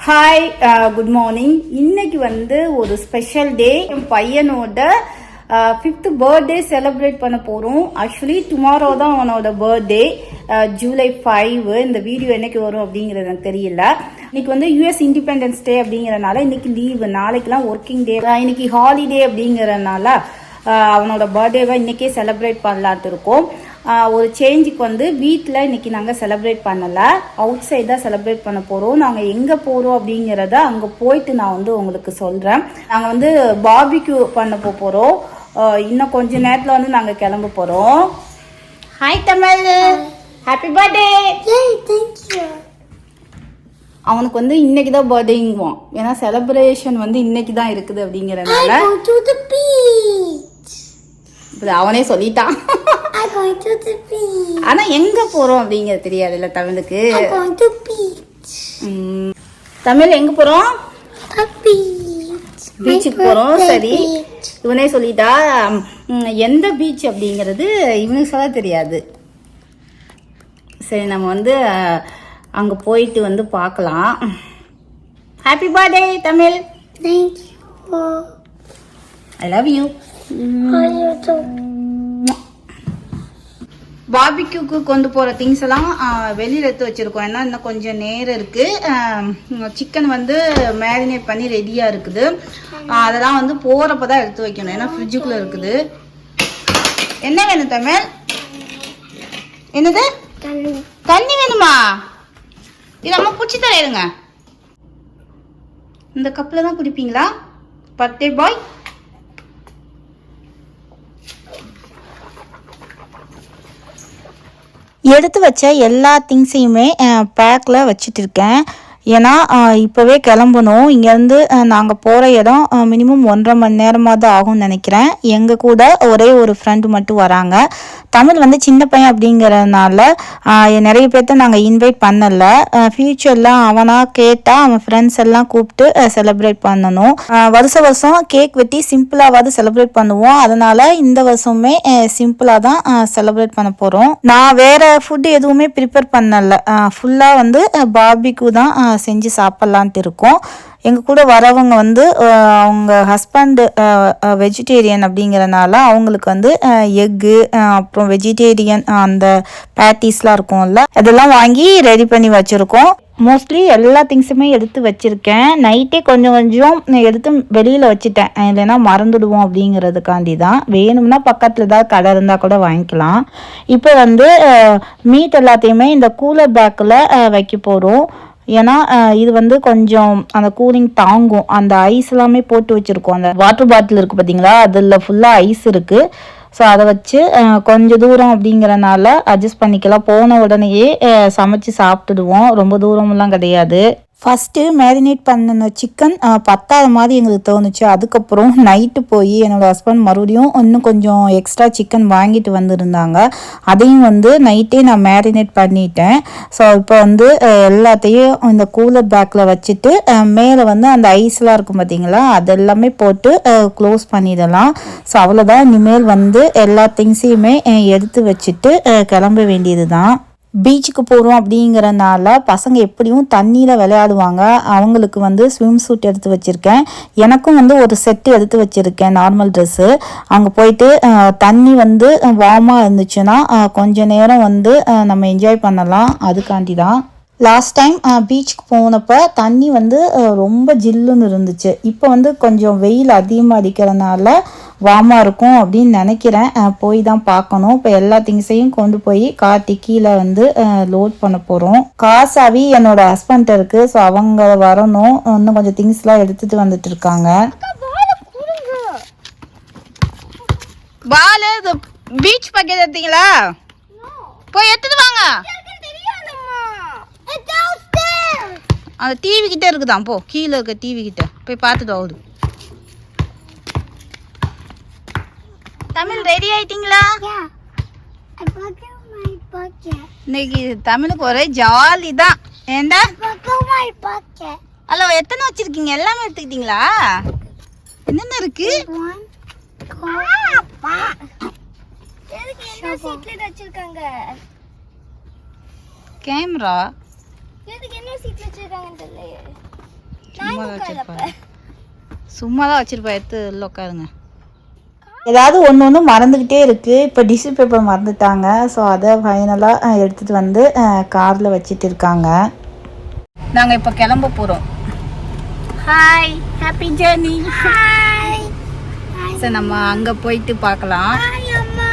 Hi good morning இன்னைக்கு வந்து ஒரு ஸ்பெஷல் டே என் பையனோட ஃபிஃப்த் பர்த்டே செலிப்ரேட் பண்ண போகிறோம் ஆக்சுவலி டுமாரோ தான் அவனோட பர்த்டே ஜூலை ஃபைவ் இந்த வீடியோ என்னைக்கு வரும் அப்படிங்கிறது எனக்கு தெரியல. இன்னைக்கு வந்து யூஎஸ் இண்டிபெண்டன்ஸ் டே அப்படிங்கிறனால இன்னைக்கு லீவு நாளைக்கெலாம் ஒர்க்கிங் டே இன்னைக்கு ஹாலிடே அப்படிங்கறதுனால uh, அவனோட பர்த்டேவை இன்னைக்கே செலிப்ரேட் பண்ணலான்ட்டு இருக்கோம். ஒரு சேஞ்சுக்கு வந்து வீட்டில் இன்னைக்கு நாங்கள் செலிப்ரேட் பண்ணலை. அவுட் சைட் தான் செலிப்ரேட் பண்ண போகிறோம் நாங்கள் எங்கே போகிறோம் அப்படிங்கிறத அங்கே போயிட்டு நான் வந்து உங்களுக்கு சொல்கிறேன் நாங்கள் வந்து பார்பிக்யூ பண்ண போகிறோம் இன்னும் கொஞ்ச நேரத்தில் வந்து நாங்கள் கிளம்ப போகிறோம் hi Tamil happy birthday Yay, thank you. அவனுக்கு வந்து இன்னைக்கு தான் பர்த்டேங்குவான் ஏன்னா செலிப்ரேஷன் வந்து இன்னைக்கு தான் இருக்குது I அப்படிங்கிறதுனால go to the beach. இப்ப அவனே சொல்லிட்டான். ஆனா எங்க போறோம் அப்படிங்கிறது தெரியாதுல்ல தமிழுக்கு. தமிழ் எங்க போறோம். பீச்சுக்கு போறோம் சரி. இவனே சொல்லிட்டா எந்த பீச் அப்படிங்கிறது இவனுக்கு சொல்ல தெரியாது. சரி நம்ம வந்து அங்க போயிட்டு வந்து பார்க்கலாம். Happy birthday Tamil. Thank you. I love you பார்பிக்யூக்கு கொண்டு போகிற திங்ஸ் எல்லாம் வெளியில் எடுத்து வச்சுருக்கோம். ஏன்னா இன்னும் கொஞ்சம் நேரம் இருக்குது சிக்கன் வந்து மேரினேட் பண்ணி ரெடியாக இருக்குது. அதெல்லாம் வந்து போகிறப்ப தான் எடுத்து வைக்கணும். ஏன்னா ஃப்ரிட்ஜுக்குள்ளே இருக்குது. என்ன வேணும் தமிழ்? என்னது. தண்ணி. வேணுமா? இது அம்மா பிடிச்சி தரையிருங்க இந்த கப்பில் தான் குடிப்பீங்களா? Birthday boy. எடுத்து வச்ச எல்லா திங்ஸையுமே பேக்கில் வச்சுட்டு இருக்கேன் ஏன்னா இப்போவே கிளம்பணும். இங்கேருந்து நாங்கள் போகிற இடம் மினிமம் ஒன்றரை மணி நேரமாவது ஆகும்னு நினைக்கிறேன். எங்கள் கூட ஒரே ஒரு ஃப்ரெண்டு மட்டும் வராங்க. தமிழ் வந்து சின்ன பையன் அப்படிங்கிறதுனால நிறைய பேர்த்த நாங்கள் இன்வைட் பண்ணலை. ஃப்யூச்சரில் அவனாக கேட்டால் அவன் ஃப்ரெண்ட்ஸ் எல்லாம் கூப்பிட்டு செலிப்ரேட் பண்ணணும். வருஷ வருஷம் கேக் வெட்டி சிம்பிளாவது செலிப்ரேட் பண்ணுவோம். அதனால இந்த வருஷமே சிம்பிளாக தான் செலிப்ரேட் பண்ண போகிறோம் நான் வேற ஃபுட் எதுவுமே ப்ரிப்பேர் பண்ணலை. ஃபுல்லாக வந்து பாபிக்கு தான் செஞ்சு சாப்பிட்லான்ட்டு இருக்கோம். எங்கள் கூட வரவங்க வந்து அவங்க ஹஸ்பண்டு வெஜிடேரியன் அப்படிங்கிறனால அவங்களுக்கு வந்து எக்கு அப்புறம் வெஜிடேரியன் அந்த பேட்டிஸ்லாம் இருக்கும்ல அதெல்லாம் வாங்கி ரெடி பண்ணி வச்சுருக்கோம். மோஸ்ட்லி எல்லா திங்ஸுமே எடுத்து வச்சுருக்கேன். நைட்டே கொஞ்சம் கொஞ்சம் எடுத்து வெளியில் வச்சுட்டேன். இல்லைன்னா மறந்துடுவோம் அப்படிங்கிறதுக்காண்டி தான். வேணும்னா பக்கத்தில் ஏதாவது கடை இருந்தால் கூட வாங்கிக்கலாம். இப்போ வந்து மீட் எல்லாத்தையுமே இந்த கூலர் பேக்கில் வைக்க போகிறோம் ஏன்னா இது வந்து கொஞ்சம் அந்த கூலிங் தாங்கும். அந்த ஐஸ் எல்லாமே போட்டு வச்சுருக்கோம். அந்த வாட்டர் பாட்டில் இருக்குது பார்த்தீங்களா அதில் ஃபுல்லாக ஐஸ் இருக்குது ஸோ அதை வச்சு கொஞ்சம் தூரம் அப்படிங்கிறனால அட்ஜஸ்ட் பண்ணிக்கலாம். போன உடனேயே சமைச்சு சாப்பிட்டுடுவோம். ரொம்ப தூரமெல்லாம் கிடையாது. ஃபஸ்ட்டு மேரினேட் பண்ணின சிக்கன் பத்தாத மாதிரி எங்களுக்கு தோணுச்சு. அதுக்கப்புறம் நைட்டு போய் என்னோடய ஹஸ்பண்ட் மறுபடியும் இன்னும் கொஞ்சம் எக்ஸ்ட்ரா சிக்கன் வாங்கிட்டு வந்திருந்தாங்க. அதையும் வந்து நைட்டே நான் மேரினேட் பண்ணிட்டேன். ஸோ இப்போ வந்து எல்லாத்தையும் இந்த கூலர் பேக்கில் வச்சுட்டு மேலே வந்து அந்த ஐஸ்லாம் இருக்கும் பார்த்தீங்களா அதெல்லாமே போட்டு க்ளோஸ் பண்ணிடலாம். ஸோ அவ்வளோதான் இனிமேல் வந்து எல்லா திங்ஸையுமே எடுத்து வச்சுட்டு கிளம்ப வேண்டியது தான் பீச்சுக்கு போகிறோம் அப்படிங்கிறனால பசங்க எப்படியும் தண்ணியில் விளையாடுவாங்க. அவங்களுக்கு வந்து ஸ்விம் சூட் எடுத்து வச்சுருக்கேன். எனக்கும் வந்து ஒரு செட்டு எடுத்து வச்சுருக்கேன் நார்மல் ட்ரெஸ்ஸு அங்கே போயிட்டு தண்ணி வந்து வார்மாக இருந்துச்சுன்னா கொஞ்ச நேரம் வந்து நம்ம என்ஜாய் பண்ணலாம். அதுக்காண்டி தான் லாஸ்ட் டைம் பீச்சுக்கு போனப்போ தண்ணி வந்து ரொம்ப ஜில்லுன்னு இருந்துச்சு. இப்போ வந்து கொஞ்சம் வெயில் அதிகமாக அடிக்கிறதுனால வார்மாக இருக்கும் அப்படின்னு நினைக்கிறேன். போய் தான் பார்க்கணும். இப்போ எல்லா திங்ஸையும் கொண்டு போய் காட்டி கீழே வந்து லோட் பண்ண போகிறோம் காசாவி என்னோட ஹஸ்பண்ட் இருக்கு. ஸோ அவங்க வரணும். இன்னும் கொஞ்சம் திங்ஸ்லாம் எடுத்துட்டு வந்துட்டு இருக்காங்க. பால் பீச் பக்கெட் எடுத்தீங்களா போய் எடுத்துட்டு வாங்க. அந்த டிவி கிட்ட இருக்குதான் போ கீழே இருக்க டிவி கிட்ட. போய் பார்த்துட்டு ஆகுது தமிழ் ரெடி ஆயிட்டீங்களா. இன்னைக்கு தமிழுக்கு ஒரே ஜாலி தான் ஏண்டா. ஹலோ எத்தனை வச்சிருக்கீங்க? எல்லாமே எடுத்துக்கிட்டீங்களா? என்னென்ன இருக்கு? கேமரா என்ன வச்சிருக்காங்கன்னு தெரியல சும்மா தான் வச்சிருப்பா சும்மா தான் வச்சிருப்பா எடுத்து உள்ள உட்காருங்க. ஏதாவது ஒன்று ஒன்று மறந்துக்கிட்டே இருக்குது இப்போ டிஷ்யூ பேப்பர் மறந்துட்டாங்க. ஸோ அதை ஃபைனலாக எடுத்துகிட்டு வந்து காரில் வச்சிட்டு இருக்காங்க. நாங்கள் இப்போ கிளம்ப போகிறோம் ஹாய் ஹாப்பி ஜேர்னி ஹாய் சரி நம்ம அங்கே போயிட்டு பார்க்கலாம். ஹாய் அம்மா.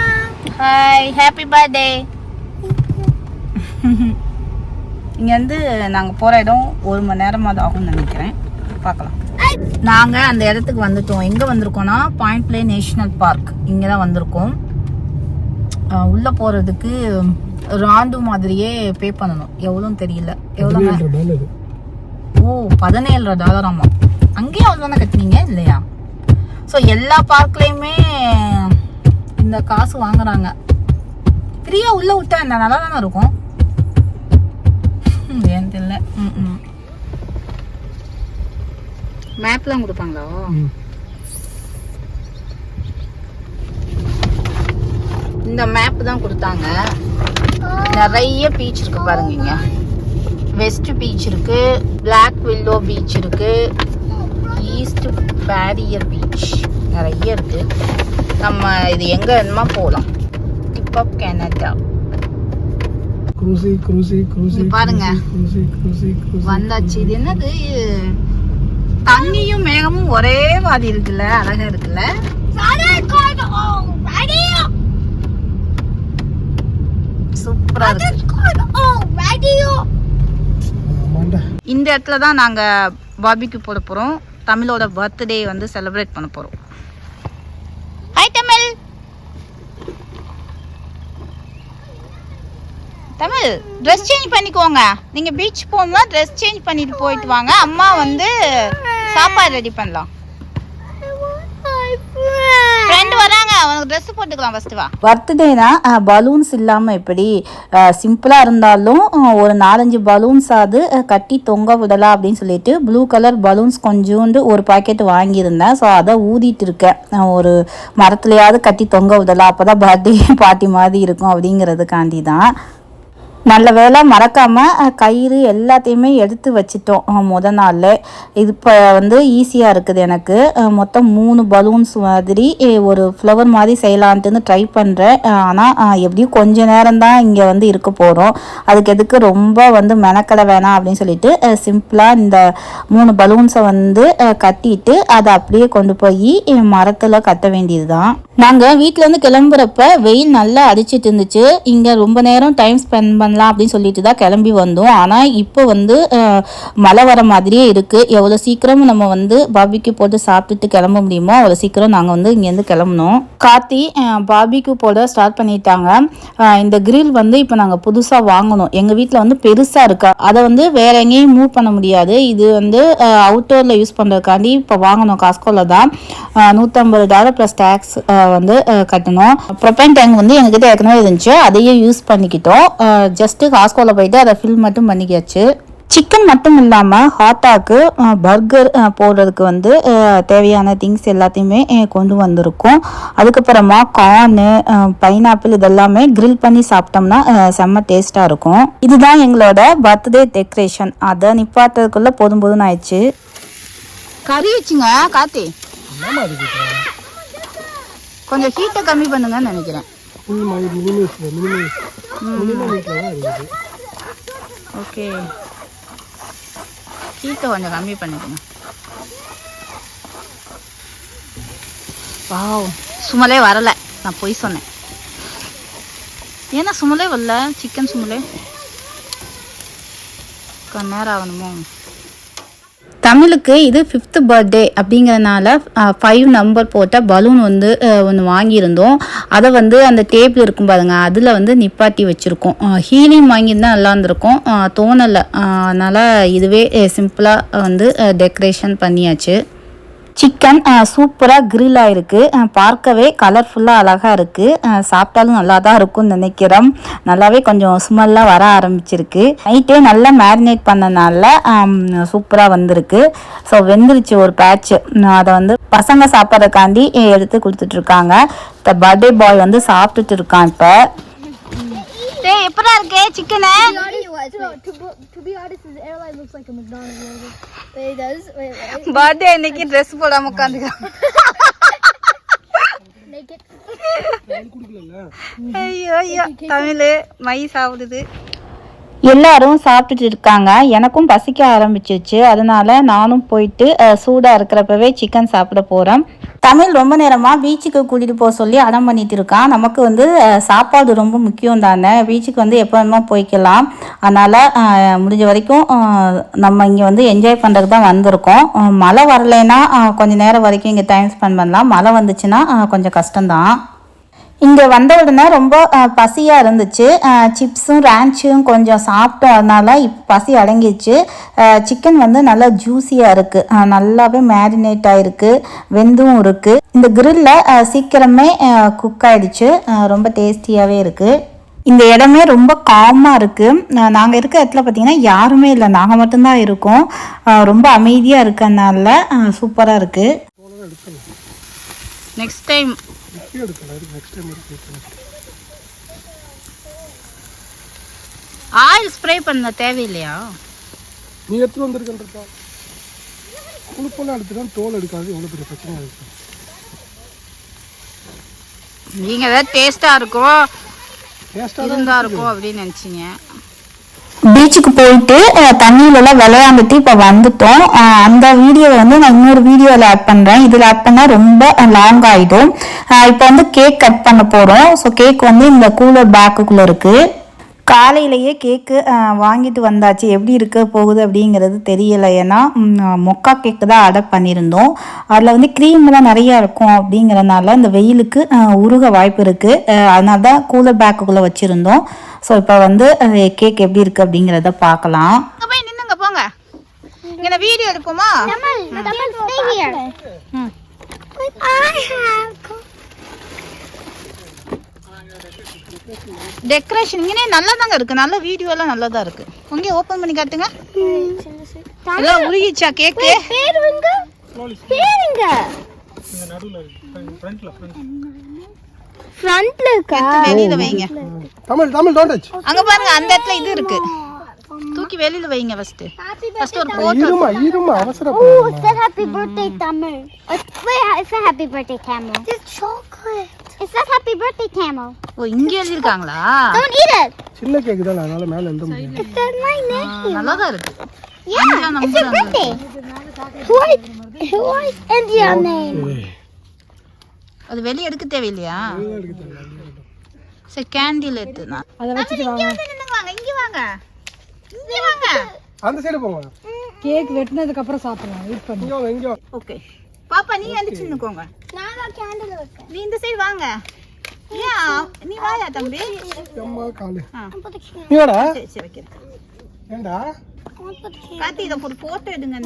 ஹாய் ஹாப்பி பர்த்டே இங்கேருந்து நாங்கள் போகிற இடம் ஒரு மணி நேரமாவது ஆகும்னு நினைக்கிறேன். பார்க்கலாம். நாங்கள் அந்த இடத்துக்கு வந்துட்டோம். எங்கே வந்திருக்கோம்னா பாயிண்ட் பிளே நேஷனல் பார்க் இங்கே தான் வந்திருக்கோம் உள்ள போகிறதுக்கு ராண்டு மாதிரியே பே பண்ணணும். எவ்வளோன்னு தெரியல. எவ்வளோங்க ஓ பதினேழு டாலராமா அங்கேயும் அவ்வளோ தானே கட்டினீங்க? இல்லையா? ஸோ எல்லா பார்க்லேயுமே இந்த காசு வாங்குறாங்க. ஃப்ரீயா உள்ள விட்டா என்ன? நல்லா தானே இருக்கும். மேப்லாம் கொடுப்பாங்களா? இந்த மேப் தான் கொடுத்தாங்க. நிறைய பீச் இருக்கு பாருங்க இங்க வெஸ்ட் பீச் இருக்கு பிளாக் வில்லோ பீச் இருக்கு ஈஸ்ட் பேரியர் பீச் நிறைய இருக்கு. நம்ம இது எங்க வேணுமா போகலாம் டிப் ஆஃப் கனடா பாருங்க. வந்தாச்சு. இது என்னது? தண்ணியும் மேகமும் ஒரே மாதிரி இருக்குல்ல அழகா இருக்குல்ல. சூப்பரா இருக்கு. இந்த இடத்துல தான் நாங்க பாபிக்கு போட போறோம். தமிழோட பர்த்டே வந்து செலிப்ரேட் பண்ண போறோம் hi Tamil Tamil dress change பண்ணிக்கோங்க. நீங்க பீச் போகணும்னா ட்ரெஸ் சேஞ்ச் பண்ணிட்டு போயிட்டு வாங்க. அம்மா வந்து சாப்பாடு ரெடி பண்ணலாம். I வராங்க. ட்ரெஸ் போட்டுக்கலாம் பர்த்டேனா பலூன்ஸ் இல்லாமல் எப்படி சிம்பிளாக இருந்தாலும் ஒரு நாலஞ்சு பலூன்ஸ் அது கட்டி தொங்க விடலாம் அப்படின்னு சொல்லிட்டு ப்ளூ கலர் பலூன்ஸ் கொஞ்சோண்டு ஒரு பாக்கெட் வாங்கியிருந்தேன். ஸோ அதை ஊதிட்டு இருக்கேன். ஒரு மரத்துலையாவது கட்டி தொங்க விடலாம். அப்போ தான் பர்த்டே பார்ட்டி மாதிரி இருக்கும் அப்படிங்கிறதுக்காண்டி தான் நல்ல வேளை மறக்காம கயிறு எல்லாத்தையுமே எடுத்து வச்சிட்டோம் முத நாள். இது இப்போ வந்து ஈஸியாக இருக்குது எனக்கு. மொத்தம் மூணு பலூன்ஸ் மாதிரி ஒரு ஃப்ளவர் மாதிரி செய்யலான்ட்டுன்னு ட்ரை பண்ணுறேன் ஆனால் எப்படியும் கொஞ்ச நேரம் தான் இங்கே வந்து இருக்க போகிறோம் அதுக்கு எதுக்கு ரொம்ப வந்து மெனக்கடை வேணாம் அப்படின்னு சொல்லிட்டு சிம்பிளாக இந்த மூணு பலூன்ஸை வந்து கட்டிட்டு அதை அப்படியே கொண்டு போய் மரத்தில் கட்ட வேண்டியது தான் நாங்கள் வீட்டிலேருந்து கிளம்புறப்ப வெயில் நல்லா அடிச்சிட்டு இருந்துச்சு. இங்கே ரொம்ப நேரம் டைம் ஸ்பெண்ட் பண்ண பண்ணலாம் அப்படின்னு சொல்லிட்டு தான் கிளம்பி வந்தோம். ஆனால் இப்போ வந்து மழை வர மாதிரியே இருக்குது எவ்வளோ சீக்கிரம் நம்ம வந்து பாபிக்கு போட்டு சாப்பிட்டுட்டு கிளம்ப முடியுமோ அவ்வளோ சீக்கிரம் நாங்கள் வந்து இங்கேருந்து கிளம்பணும். கார்த்தி பாபிக்கு போட ஸ்டார்ட் பண்ணிட்டாங்க. இந்த கிரில் வந்து இப்போ நாங்கள் புதுசாக வாங்கணும். எங்கள் வீட்டில் வந்து பெருசாக இருக்கா. அதை வந்து வேற எங்கேயும் மூவ் பண்ண முடியாது. இது வந்து அவுட்டோரில் யூஸ் பண்ணுறதுக்காண்டி இப்போ வாங்கணும். காஸ்கோவில் தான். நூற்றம்பது டாலர் ப்ளஸ் டேக்ஸ் வந்து கட்டணும். ப்ரொபைன் டேங்க் வந்து எங்ககிட்ட ஏற்கனவே இருந்துச்சு. அதையே யூஸ் பண்ணிக்கிட்டோம். ஜஸ்ட்டு காஸ்கோவில் போயிட்டு அதை ஃபில் மட்டும் பண்ணிக்காச்சு சிக்கன் மட்டும் இல்லாமல் ஹாட்டாக்கு பர்கர் போடுறதுக்கு வந்து தேவையான திங்ஸ் எல்லாத்தையுமே கொண்டு வந்திருக்கோம். அதுக்கப்புறமா கார்னு பைனாப்பிள் இதெல்லாமே கிரில் பண்ணி சாப்பிட்டோம்னா செம்ம டேஸ்ட்டாக இருக்கும். இதுதான் எங்களோட பர்த்டே டெக்கரேஷன் அதை நிப்பாட்டுறதுக்குள்ளே போதும் போதும் ஆயிடுச்சு. கறி வச்சுங்க காத்தி கொஞ்சம் ஹீட்டை கம்மி பண்ணுங்கன்னு நினைக்கிறேன். மினிமம் மினிமேஸ்ல மினிமேஸ் மினிமேஸ்ல தான் இருக்குது ஓகே ஹீட்டை கொஞ்சம் கம்மி பண்ணிக்கணும் வாவ் சுமலே வரலை. நான் பொய் சொன்னேன். ஏன்னா சுமலே வரல? சிக்கன் சுமலே? கொஞ்ச நேரம் ஆகணுமோ? தமிழுக்கு இது ஃபிஃப்த்து பர்த்டே அப்படிங்கிறனால ஃபைவ் நம்பர் போட்ட பலூன் வந்து ஒன்று வாங்கியிருந்தோம். அதை வந்து அந்த டேபிள் இருக்கும் பாருங்க அதில் வந்து நிப்பாட்டி வச்சுருக்கோம். ஹீலிங் வாங்கியிருந்தா நல்லா இருந்திருக்கும். தோணலை. அதனால் இதுவே சிம்பிளாக வந்து டெக்கரேஷன் பண்ணியாச்சு. சிக்கன் சூப்பராக grill இருக்குது பார்க்கவே கலர்ஃபுல்லாக அழகாக இருக்குது சாப்பிட்டாலும் நல்லா தான் இருக்கும்னு நினைக்கிறோம். நல்லாவே கொஞ்சம் ஸ்மெல்லாம் வர ஆரம்பிச்சிருக்கு. நைட்டே நல்லா மேரினேட் பண்ணனால சூப்பராக வந்திருக்கு. ஸோ வெந்துருச்சு ஒரு பேட்ச் அதை வந்து பசங்க சாப்பிட்றதுக்காண்டி எடுத்து கொடுத்துட்ருக்காங்க இந்த பர்த்டே பாய் வந்து சாப்பிட்டுட்டு இருக்கான் இப்போ. டேய் எப்படா இருக்கு chicken To, to, to be honest, his airline looks like a McDonald's logo. Wait, it does. Wait, wait. Birthday அன்னைக்கு ட்ரெஸ் போடாம. கொடுக்கல ஐயோ ஐயோ தமிழ் மை சாப்பிடுது எல்லாரும் சாப்பிட்டுட்டு இருக்காங்க. எனக்கும் பசிக்க ஆரம்பிச்சிச்சு அதனால நானும் போயிட்டு சூடாக இருக்கிறப்பவே சிக்கன் சாப்பிட போகிறேன் தமிழ் ரொம்ப நேரமாக பீச்சுக்கு கூட்டிகிட்டு போக சொல்லி அடம் பண்ணிட்டு இருக்கான். நமக்கு வந்து சாப்பாடு ரொம்ப முக்கியம் தானே? பீச்சுக்கு வந்து எப்போ வேணுமோ போய்க்கலாம். அதனால் முடிஞ்ச வரைக்கும் நம்ம இங்கே வந்து என்ஜாய் பண்ணுறதுக்கு தான் வந்திருக்கோம். மழை வரலைன்னா கொஞ்சம் நேரம் வரைக்கும் இங்கே டைம் ஸ்பெண்ட் பண்ணலாம். மழை வந்துச்சுன்னா கொஞ்சம் கஷ்டம்தான். இங்கே வந்த உடனே ரொம்ப பசியாக இருந்துச்சு. சிப்ஸும் ரேன்ச்சும் கொஞ்சம் சாப்பிட்டோம். அதனால இப்போ பசி அடங்கிடுச்சு. சிக்கன் வந்து நல்லா ஜூஸியாக இருக்குது நல்லாவே மேரினேட் ஆகிருக்கு வெந்தும் இருக்குது இந்த கிரில்ல சீக்கிரமே குக் ஆகிடுச்சு ரொம்ப டேஸ்டியாகவே இருக்குது இந்த இடமே ரொம்ப காமாக இருக்குது நாங்கள் இருக்க இடத்துல பார்த்தீங்கன்னா யாருமே இல்லை. நாங்கள் மட்டும்தான் இருக்கோம். ரொம்ப அமைதியாக இருக்கனால சூப்பராக இருக்குது நெக்ஸ்ட் டைம் இப்பயே எடுக்கல நெக்ஸ்ட் டைம் எடுக்கலாம் ஆயில் ஸ்ப்ரே பண்ண தேவையில்லையா? நீ எடுத்துட்டு வந்திருக்கன்றப்பா. குழுப்பெல்லாம் எடுத்துதான் தோல் எடுக்காது எவ்வளோ பெரிய பிரச்சனை இருக்கு. நீங்க ஏதாவது டேஸ்டா இருக்கும் டேஸ்ட்டாக இருந்தா இருக்கும் அப்படின்னு நினைச்சீங்க. பீச்சுக்கு போயிட்டு தண்ணியிலலாம் விளையாண்டுட்டு இப்போ வந்துட்டோம். அந்த வீடியோவை வந்து நான் இன்னொரு வீடியோவில் ஆட் பண்ணுறேன் இதில் ஆட் பண்ணால் ரொம்ப லாங் ஆகிடும் இப்போ வந்து கேக் கட் பண்ண போகிறோம் ஸோ கேக் வந்து இந்த கூலர் பேக்குக்குள்ளே இருக்குது காலையிலேயே கேக்கு வாங்கிட்டு வந்தாச்சு. எப்படி இருக்க போகுது அப்படிங்கிறது தெரியல. ஏன்னா மொக்கா கேக்கு தான் ஆர்டர் பண்ணியிருந்தோம். அதில் வந்து க்ரீம்லாம் நிறையா இருக்கும் அப்படிங்கிறனால இந்த வெயிலுக்கு உருக வாய்ப்பு இருக்குது அதனால தான் கூலர் பேக்குக்குள்ளே வச்சுருந்தோம். ஸோ இப்போ வந்து கேக் எப்படி இருக்குது அப்படிங்கிறத பார்க்கலாம். போய் நின்னுங்க போங்க. இங்கே வீடியோ எடுப்போமா. டெக்கரேஷன் இங்கே நல்லா தாங்க இருக்குது நல்ல வீடியோலாம் நல்லா தான் இருக்குது இங்கே ஓப்பன் பண்ணி காட்டுங்க. எல்லாம் உருகிச்சா கேக்கு பேருங்க பேருங்க ஃப்ரண்ட்ல இருக்கா வெளியில வைங்க தமிழ் தமிழ் டோன்ட் டச் அங்க பாருங்க அந்த இடத்துல இது இருக்கு தூக்கி வெளியில வைங்க ஃபர்ஸ்ட் ஃபர்ஸ்ட் ஒரு போட்டோ இருமா இருமா Oh, said happy birthday, Tamil. Uh, wait, it said happy birthday, Camel. It's chocolate. It says happy birthday, Camel. ஓ இங்க எழுதிருக்காங்களா Don't eat it. சின்ன கேக்கு தான் அதனால மேலே எழுத name. நல்லா தான் இருக்கு Yeah, it's your birthday. What? What? And your name. அது வெளிய எடுக்க தேவையில்லையா? சரி கேண்டில் எடுத்துனா அதை வச்சுட்டு வாங்க. வாங்க இங்க வாங்க. இங்க வாங்க. அந்த சைடு போங்க. கேக் வெட்டினதுக்கு அப்புறம் சாப்பிடலாம். வெயிட் பண்ணி. இங்கே வாங்க இங்கே வாங்க. ஓகே பாப்பா நீ எந்திரிச்சு நின்னுக்கோங்க நான் candle வைக்கிறேன். நீ இந்த சைடு வாங்க. ஏன் நீ வாயா தம்பி? அம்மா காலு. நீ வாடா. சரி சரி வைக்கிறேன். ஏண்டா. கார்த்தி இதை ஒரு போட்டோ எடுங்க.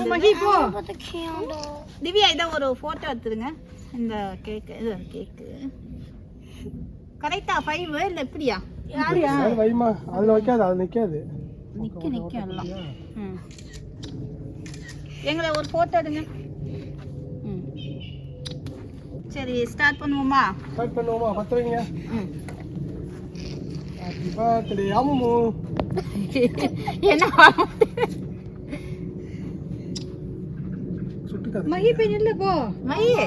திவ்யா இதை ஒரு போட்டோ எடுத்துருங்க இந்த கேக்கு இது கேக்கு கரெக்டா ஃபைவ் இல்லை எப்படியா அது வைமா அதில் வைக்காது அது நிற்காது நிக்க நிக்க எல்லாம். ம். எங்களை ஒரு போட்டோ எடுங்க. ம். சரி ஸ்டார்ட் பண்ணுவோமா? ஸ்டார்ட் பண்ணுவோமா? பத்து வைங்க. ம். Happy birthday Ammu. என்ன சுட்டுக்காது. மகி போய் நில்லு போ. மையே.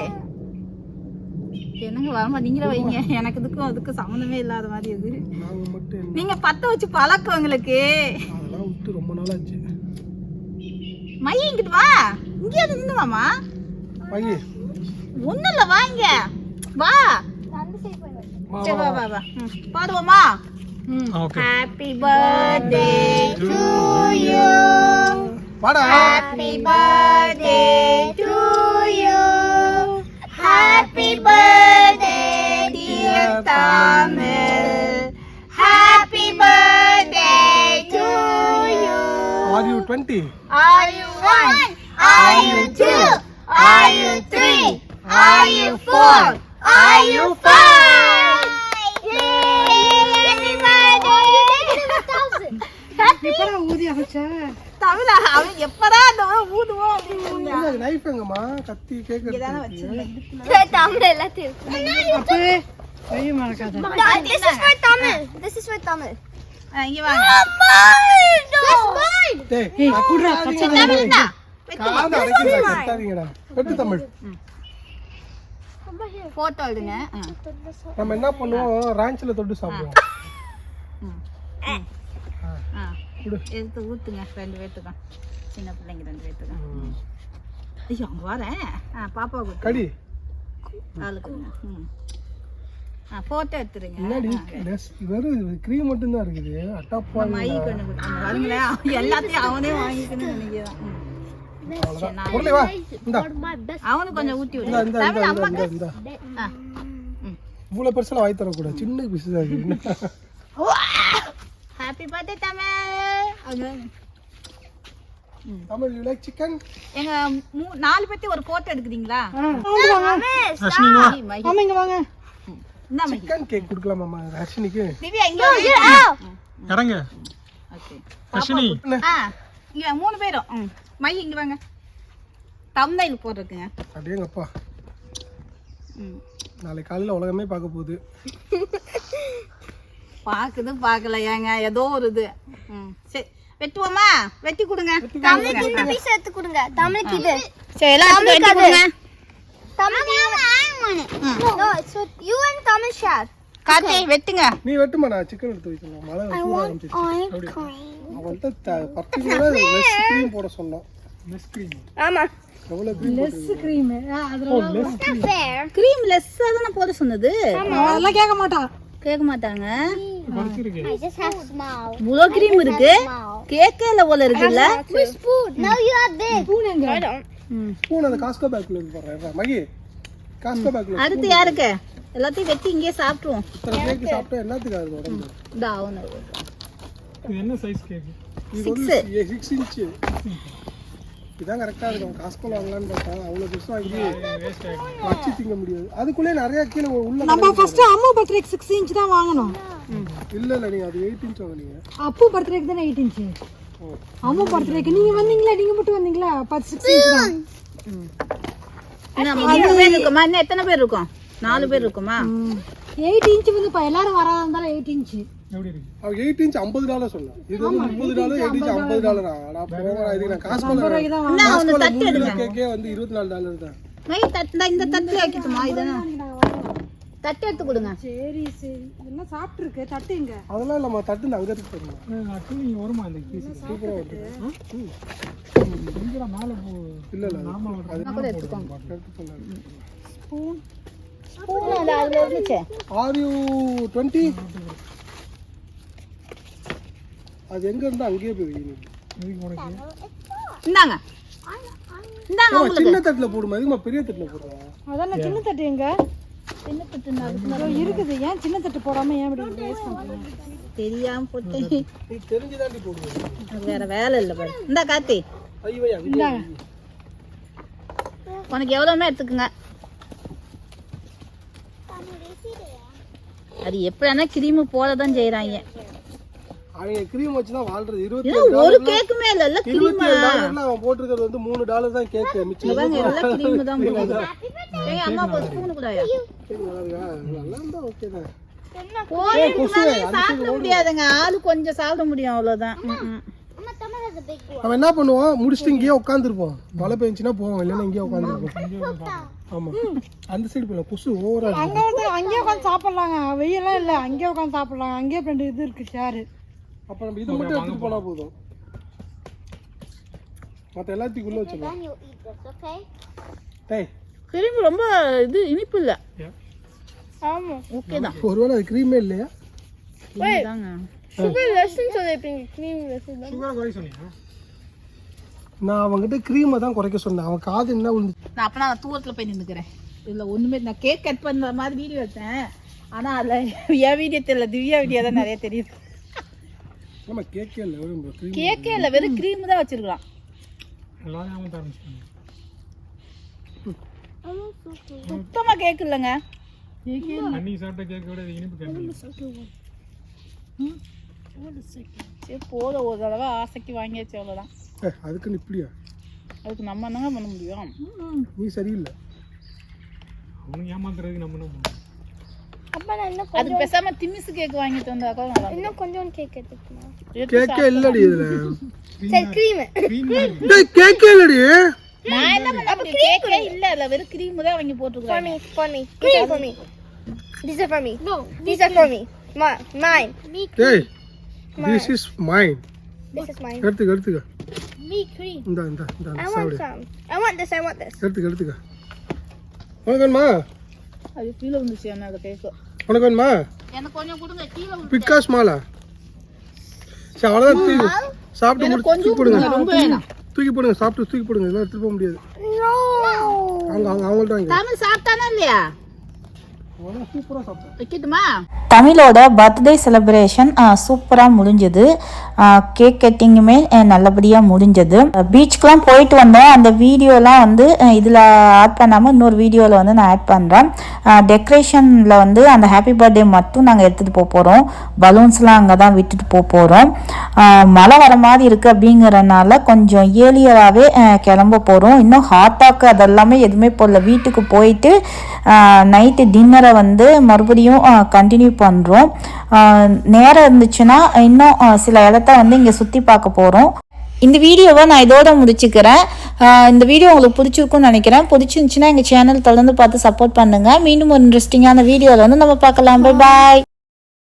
என்னங்க வரமா நீங்களே வைங்க. எனக்கு இதுக்கும் அதுக்கும் சம்மந்தமே இல்லாத மாதிரி இது. நீங்க பத்த வச்சு பழக்கம் உங்களுக்கு அதெல்லாம் விட்டு ரொம்ப நாள் ஆச்சு மை இங்கிட்டு வா. இங்கே நின்று வாமா மகி ஒன்றும் இல்லை வா இங்க. வா. சரி வா, வா வா. பாடுவோமா? Happy birthday to you happy birthday to you happy birthday Tamil happy birthday to you are you twenty Are you one? Are you two? Are you three? Are you four? Are you five? எப்படா ஊதி அமைச்ச தமிழா அவன் எப்படா அந்த ஊதுவோம் அப்படின்னு knife எங்கம்மா? கத்தி கேக்கு அப்பவே கையை மறக்காத This is for Tamil. This is for Tamil. ஆ, இங்க வாங்க டேய் கத்தாதீங்கடா. காதை அடைக்கிறீங்களா? கத்தாதீங்கடா. வெட்டு தமிழ் போட்டோ எடுங்க. நம்ம என்ன பண்ணுவோம்? ராஞ்சில தொட்டு சாப்பிடுவோம். ஆ. எடுத்து ஊத்துங்க ரெண்டு சின்ன பிள்ளைங்க ரெண்டு பேர்த்துக்கும் ஐயோ அங்க வரேன் ஆ பாப்பாவுக்கு கடி. ஆளுக்குங்க ம். போட்டோ எடுத்துருங்க. முன்னாடி வெறும் க்ரீம் மட்டும் தான் இருக்குது. அட்டாப்பா மை கொண்டு கொடுத்தாங்க பாருங்களேன் எல்லாத்தையும் அவனே வாங்கிக்கணும்னு நினைக்கிறான். அவனுக்கு கொஞ்சம் ஊட்டி விடு. இந்த இந்த தமிழ் இந்த அம்மாக்கு இந்த. ஆ ம். இவ்வளவு பெருசா வாய் தரக்கூடாது. சின்ன இருக்கு happy birthday Tamil. Tamil you like chicken எங்க மூ- நாலு பேர்த்தி ஒரு போட்டோ எடுக்கிறீங்களா? வாங்க. சிக்கன் கேக் கொடுக்கலாமாம்மா? ஹர்ஷினிக்கு. திவ்யா இங்க இறங்க. ஓகே ஹர்ஷினி. ஆ இங்க மூணு பேரும். ம். இங்க வாங்க. தம்னைல் போடுறதுங்க. அப்படியேங்கப்பா நாளைக்கு காலையில உலகமே பார்க்க போகுது. பாக்குது பார்க்கல ஏங்க. ஏதோ ஒரு இது. சரி. வெட்டுவோமா? வெட்டி கொடுங்க. தமிழுக்கு இந்த பீஸ் எடுத்து கொடுங்க. தமிழுக்கு இது சரி எல்லாத்துக்கும் வெட்டி கொடுங்க. தமிழுக்கு No, so you and Tamil share. Karthi வெட்டுங்க. நீ வெட்டுமா நான் சிக்கன் எடுத்து வைக்கலாம் மழை சூட ஆரம்பிச்சிருச்சு. அவன்கிட்ட பர்டிகுலரா லெஸ் க்ரீம் போட சொன்னோம் லெஸ் க்ரீம் ஆமா. க்ரீம் லெஸ் தானே போட சொன்னது? அதெல்லாம் கேட்க மாட்டான் கேட்க மாட்டாங்க. இவ்வளோ க்ரீம் இருக்கு. கேக்கே இல்ல போல இருக்குல்ல. எங்க. ஸ்பூன் அந்த காஸ்கோ பேக்ல இருக்கு போடுறேன். மகி. அடுத்து யாருக்கு? எல்லாத்தையும் வெட்டி இங்கேயே சாப்பிட்டுருவோம். இத்தனை கேக் சாப்பிட்டா என்னத்துக்கு ஆகுது உடம்பு அவனு. இது என்ன சைஸ் கேக் இது. வந்து சிக்ஸ் இன்ச்சு இதான் கரெக்டா இருக்கும். காஸ்கோல வாங்கலாம்னு பார்த்தா அவ்வளவு பெருசா வாங்கி வச்சு திங்க முடியாது. அதுக்குள்ளே நிறைய கீழே உள்ள நம்ம ஃபர்ஸ்ட் அம்மு பர்த்டேக்கு சிக்ஸ் இன்ச் தான் வாங்கணும். இல்ல இல்ல நீங்க அது எயிட் இன்ச் வாங்குனீங்க. அப்பு பர்த்டேக்கு தானே எயிட் இன்ச் அம்மு பர்த்டேக்கு நீங்க வந்தீங்களா? நீங்க மட்டும் வந்தீங்களா? பத்து சிக்ஸ் இன்ச் தான். இருக்கோமா? இன்னும் எத்தனை பேர் இருக்கோம்? நாலு பேர் இருக்குமா? எயிட் இன்ச் வந்து இப்போ எல்லாரும் வராதா இருந்தாலும் எயிட் இன்ச் எயிட் இன்ச் ஐம்பது டாலர் சொன்னான் இது வந்து முப்பது டாலர் எயிட் இன்ச் ஐம்பது டாலர். நான் போகிறேன் இதுக்கு நான் காஸ்கோல ரூபாய்க்கு தான் என்ன அவனு தட்டு எடுங்க. கேக்கே வந்து இருபத்தி நாலு டாலர். தான் இந்த தட்டு ஆக்கிட்டுமா இதானே தட்டு எடுத்து கொடுங்க. சரி சரி. எல்லாம் சாப்பிட்டுருக்கு? தட்டு இங்க அதெல்லாம் இல்லம்மா தட்டு நான் அங்க இருக்கு பாருங்க வருமா இந்த பீஸ் சூப்பரா வருது இல்ல இல்ல கூட எடுத்துக்கோங்க சொன்னாரு ஸ்பூன். அது அதுல இருந்துச்சு. ஆர் யூ டுவெண்ட்டி அது எங்க இருந்தா அங்கேயே போய் இந்தாங்க. இந்தாங்க சின்ன தட்டுல போடுமா? இதுமா பெரிய தட்டுல போடுறா? அதான் சின்ன தட்டு எங்க? சின்ன தட்டு இருக்குது. ஏன் சின்ன தட்டு போடாம ஏன் இப்படி வேஸ்ட் பண்றீங்க? தெரியாம போட்டு. வேற வேலை இல்லை பாரு. இந்த கார்த்தி. ஐயோ அங்கே உனக்கு எவ்வளோமே எடுத்துக்குங்க. அது எப்படின்னா கிரீமு போட தான் செய்கிறாங்க அவங்க கிரீம் வச்சு தான் வாழ்றது. இருபத்தி ஒரு கேக்குமே இல்லை இல்லை இருபத்தி கிரீமா ஏழு டாலர்ல அவன் போட்டிருக்கிறது வந்து மூணு டாலர் தான் கேக்கு மிச்சம் இவங்க எல்லாம் கிரீமு தான் ஏங்க அம்மா ஒரு ஸ்பூனு கூடயா சரி, நல்லா இருந்தா ஓகே தான். சாப்பிட முடியாதுங்க. ஆளு கொஞ்சம் சாப்பிட முடியும் one. அவன் என்ன பண்ணுவான்? முடிச்சுட்டு இங்கேயே உட்காந்துருப்போம் மழை பெஞ்சுன்னா போவோம் இல்லைன்னா இங்கேயே உட்காந்துருப்போம் ஆமா. அந்த சைடு போயிடும் கொசு ஓவரா இருக்கு அங்க வந்து அங்கேயே உட்காந்து சாப்பிடலாங்க. வெயிலாம் இல்ல. அங்கேயே உட்காந்து சாப்பிடலாம். அங்கேயே ரெண்டு இது இருக்கு ஷேரு அப்ப நம்ம இது மட்டும் எடுத்துட்டு போனா போதும். மத்த எல்லாத்தையும் உள்ள வச்சிடலாம்? டேய். கிரீம் ரொம்ப இது இனிப்பு இல்லை. Amma. ஓகே தான். ஒருவேளை அது க்ரீமே இல்லையா? So they bring cream lessons. சுகரை குறை சொன்னீங்க. நான் அவன்கிட்ட க்ரீமை தான் குறைக்க சொன்னேன். அவன் காது என்ன விழுந்து நான் அப்போ நான் தூரத்தில் போய் நின்றுக்கிறேன் இதில் ஒன்றுமே நான் கேக் கட் பண்ணுற மாதிரி வீடியோ எடுத்தேன். ஆனால் அதில் என் வீடியோ தெரியல. திவ்யா வீடியோ தான் நிறைய தெரியுது. நம்ம கேக்கே இல்லை வெறும் க்ரீம் கேக்கே இல்லை வெறும் க்ரீம் தான் வச்சிருக்கலாம். எல்லாரும் ஏமாத்த ஆரம்பிச்சிட்டாங்க. சுத்தமாக கேக் இல்லைங்க. அன்னைக்கு சாப்பிட்ட கேக்கை விட இது இனிப்பு கேட்கல சரி போதும். ஒரு தடவை ஆசைக்கு வாங்கியாச்சு அவ்வளோதான் ஏய், அதுக்குன்னு இப்படியா? அதுக்கு நம்ம என்னங்க பண்ண முடியும்? நீ சரியில்லை. அவனுக்கு ஏமாத்துறதுக்கு நம்ம என்ன பண்ணுவோம் அப்பா நான் இன்னும் அதுக்கு பேசாம திமிசு கேக் வாங்கிட்டு வந்தாக்கா நல்லா இருக்கும். இன்னும் கொஞ்சம் கேக் எடுத்துக்கணும் கேக்கே இல்லடி இதுல சரி க்ரீம் டேய் கேக்கே இல்லடி நான் என்ன பண்ண முடியும் கேக்கே இல்ல அதுல வெறும் கிரீம் தான் வாங்கி For போட்டுருக்காங்க me, for me. These are for me. These are for me. No. These are for me. Ma- mine. டேய் this is mine This is mine. எடுத்துக்க எடுத்துக்க Me cream. இந்த இந்த இந்த I want சாப்பிடு some. I want this. I want this. எடுத்துக்க எடுத்துக்க உனக்கு வேணுமா அது கீழே வந்துச்சு கேக்கு உனக்கு வேணுமா? எனக்கு கொஞ்சம் கொடுங்க கீழே வந்து- பிக்கா ஸ்மாலா சரி அவ்வளோதான் தூக்கி சாப்பிட்டு முடிச்சு தூக்கி போடுங்க தூக்கி போடுங்க சாப்பிட்டு தூக்கி போடுங்க இதெல்லாம் எடுத்துட்டு போக முடியாது. அவங்க அவங்க அவங்கள்ட்ட வாங்கி சாப்பிட்டானா இல்லையா? தமிழோட பர்த்டே செலிப்ரேஷன் சூப்பராக முடிஞ்சது. கேக் கட்டிங்குமே நல்லபடியாக முடிஞ்சது. பீச்சுக்கெலாம் போயிட்டு வந்தோம் அந்த வீடியோலாம் வந்து இதில் ஆட் பண்ணாமல் இன்னொரு வீடியோவில் வந்து நான் ஆட் பண்ணுறேன் டெக்கரேஷனில் வந்து அந்த ஹாப்பி பர்த்டே மட்டும் நாங்கள் எடுத்துகிட்டு போக போகிறோம் பலூன்ஸ்லாம் அங்கே தான் விட்டுட்டு போக போகிறோம் மழை வர மாதிரி இருக்குது அப்படிங்கிறனால கொஞ்சம் ஏர்லியராகவே கிளம்ப போகிறோம் இன்னும் ஹாட்டாக்கு அதெல்லாமே எதுவுமே போடல. வீட்டுக்கு போயிட்டு நைட்டு டின்னரை வந்து மறுபடியும் கண்டினியூ பண்ணுறோம் நேரம் இருந்துச்சுன்னா இன்னும் சில இடத்த வந்து இங்கே சுற்றி பார்க்க போகிறோம் இந்த வீடியோவை நான் இதோட முடிச்சுக்கிறேன். இந்த வீடியோ உங்களுக்கு பிடிச்சிருக்கும்னு நினைக்கிறேன். பிடிச்சிருந்துச்சுன்னா எங்கள் சேனல் தொடர்ந்து பார்த்து சப்போர்ட் பண்ணுங்கள் மீண்டும் ஒரு இன்ட்ரெஸ்டிங்கான வீடியோவில் வந்து நம்ம பார்க்கலாம். Bye bye